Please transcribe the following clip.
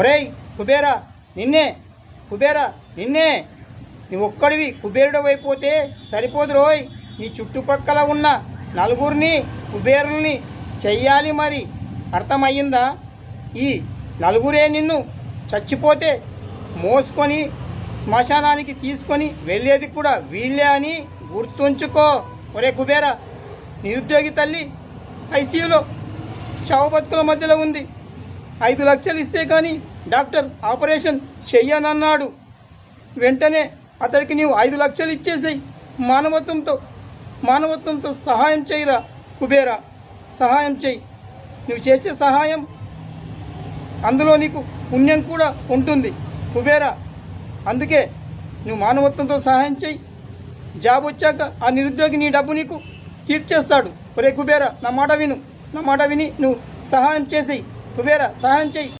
ఒరేయ్ కుబేరా నిన్నే కుబేరా నిన్నే. నువ్వు ఒక్కడివి కుబేరుడు అయిపోతే సరిపోదు రోయ్. నీ చుట్టుపక్కల ఉన్న నలుగురిని కుబేరుల్ని చెయ్యాలి మరి. అర్థమయ్యిందా? ఈ నలుగురే నిన్ను చచ్చిపోతే మోసుకొని శ్మశానానికి తీసుకొని వెళ్ళేది కూడా వీళ్ళే అని గుర్తుంచుకో. ఒరే కుబేరా నిరుద్యోగి తల్లి ఐసీయూలో చావు బతుకుల మధ్యలో ఉంది. ఐదు లక్షలు ఇస్తే కానీ డాక్టర్ ఆపరేషన్ చెయ్యనన్నాడు. వెంటనే అతడికి నీవు ఐదు లక్షలు ఇచ్చేసేయి. మానవత్వంతో మానవత్వంతో సహాయం చేయరా కుబేరా? సహాయం చేయి నువ్వు చేసే సహాయం అందులో నీకు పుణ్యం కూడా ఉంటుంది కుబేరా. అందుకే నువ్వు మానవత్వంతో సహాయం చేయి జాబ్ వచ్చాక ఆ నిరుద్యోగి నీ డబ్బు నీకు తీర్చేస్తాడు. ఒరే కుబేరా నా మాట విను. నా మాట విని నువ్వు సహాయం చేసేయి. కుబేరా సహాయం చేయి